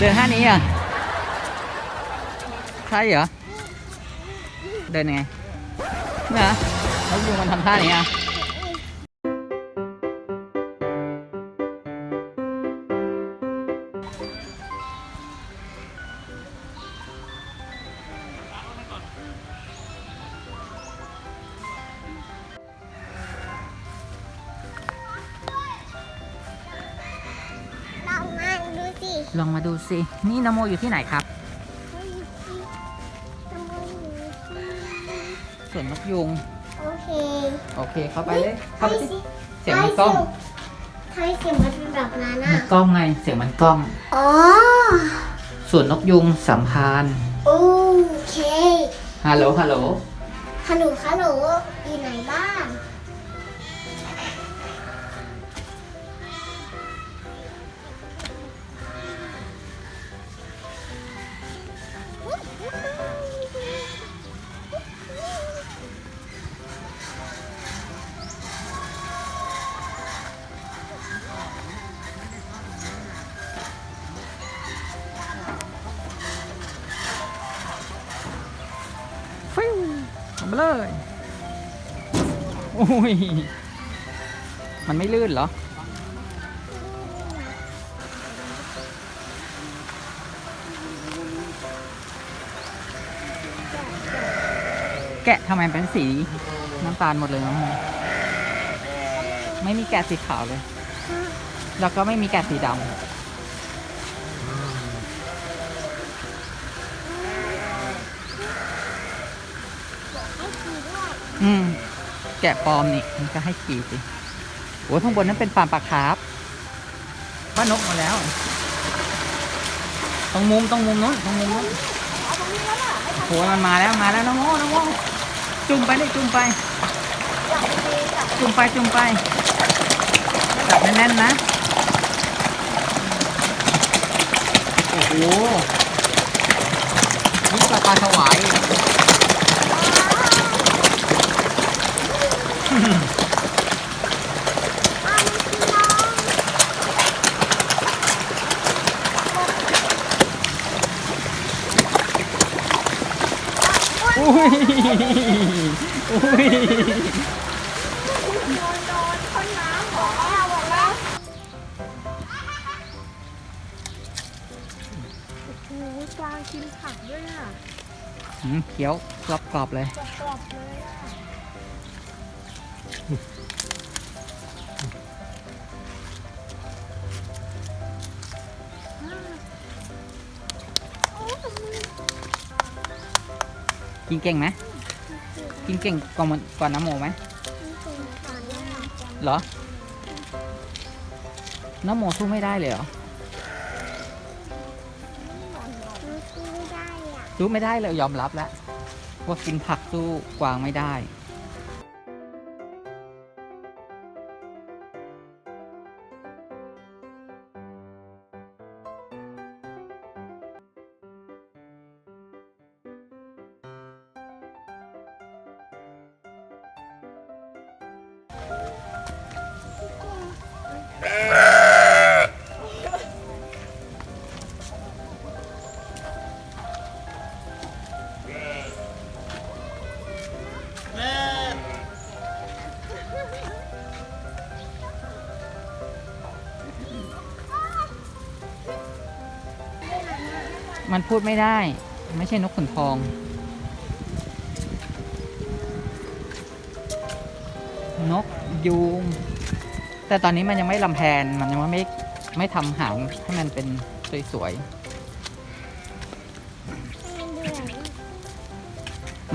เดินท่านี้อะใช่เหรอ เดินยังไงนะแล้วยุงมันทำท่านี้อะ ลองมาดูสิ นี่นโมอยู่ที่ไหนครับเฮ้ยสิทำไมหนูสิส่วนนกยุง โอเค โอเค เข้าไปเลย เข้าไปสิสิเสียงมันกล้องทำไมเสียงมันเป็นแบบนั้นมัอะนกล้องไง เสียงมันกล้อง อ๋อ ส่วนนกยุงสัมพันธ์โอเค ฮัลโหล ฮัลโหล ฮัลโหล ฮัลโหล อยู่ไหนบ้าง มาเลยโอ้ยมันไม่ลื่นเหรอ แกะทำไมเป็นสีน้ำตาลหมดเลยน้องไม่มีแกะสีขาวเลย แล้วก็ไม่มีแกะสีดำ อืม แกะปลอมนี่มันก็ให้ขี่สิโอ้ยข้างบนนั้นเป็นฟาร์มปลาคาร์ฟว่านกมาแล้ว ตรงมุมตรงมุมนู้นตรงมุมนู้นโอ้ยมันมาแล้วมาแล้วน้องโมน้องโมจุ่มไปเลยจุ่มไป จุ่มไปจุ่มไปจับแน่นๆนะโอ้โหนี่ปลาปลาถวาย อีกอุ้ยอุ้ยโอ้โหกวางกินผักด้วยอะอืมเคี้ยวกรอบๆเลย กรอบๆเลยอะ กินเก่งไหมกินเก่งกว่ามันกว่าน้ำโมไหมเหรอน้ำโมสู้ไม่ได้เลยเหรอสู้ไม่ได้เลยยอมรับแล้วว่ากินผักสู้กวางไม่ได้ มันพูดไม่ได้ ไม่ใช่นกขุนทองนกยูง แต่ตอนนี้มันยังไม่ลำแพนมันยังไม่ไม่ทำหางให้มันเป็นสวยๆ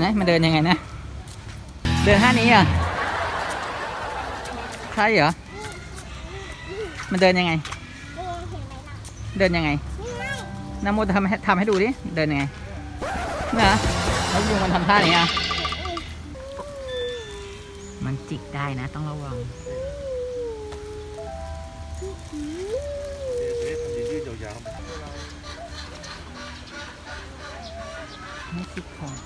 นะมันเดินยังไงนะ เดินท่านี้อะใช่เหรอ มันเดินยังไง เดินยังไงน้ำมูทำให้ทำให้ดูดิ เดินยังไงนะแล้วยุงมันทำท่านี้อะ มันจิกได้นะต้องระวัง ๆย